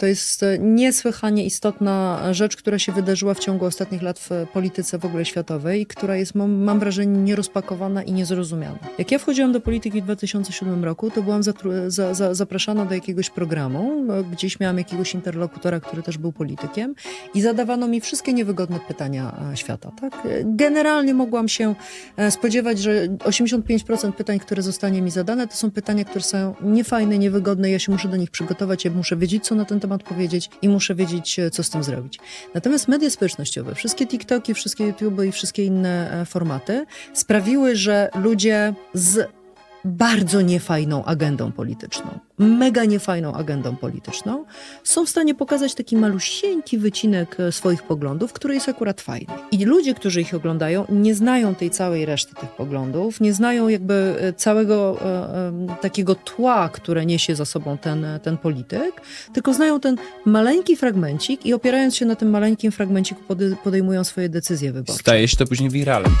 To jest e, niesłychanie istotna rzecz, która się wydarzyła w ciągu ostatnich lat w polityce w ogóle światowej która jest, mam, wrażenie, nierozpakowana i niezrozumiana. Jak ja wchodziłam do polityki w 2007 roku, to byłam za, za, zapraszana do jakiegoś programu, e, gdzieś miałam jakiegoś interlokutora, który też był politykiem i zadawano mi wszystkie niewygodne pytania e, świata. Tak? Generalnie mogłam się spodziewać, że 85% pytań, które zostanie mi zadane, to są pytania, które są niefajne, niewygodne. Ja się muszę do nich przygotować, ja muszę wiedzieć, co na ten temat powiedzieć i muszę wiedzieć, e, co z tym zrobić. Natomiast media społecznościowe, wszystkie TikToki, wszystkie YouTube i wszystkie inne e, formaty sprawiły, że ludzie z bardzo niefajną agendą polityczną, mega niefajną agendą polityczną, są w stanie pokazać taki malusieńki wycinek e, swoich poglądów, który jest akurat fajny. I ludzie, którzy ich oglądają, nie znają tej całej reszty tych poglądów, nie znają jakby e, całego e, takiego tła, które niesie za sobą ten, e, ten polityk, tylko znają ten maleńki fragmencik i opierając się na tym maleńkim fragmenciku podejmują swoje decyzje wyborcze. Staje się to później wiralem.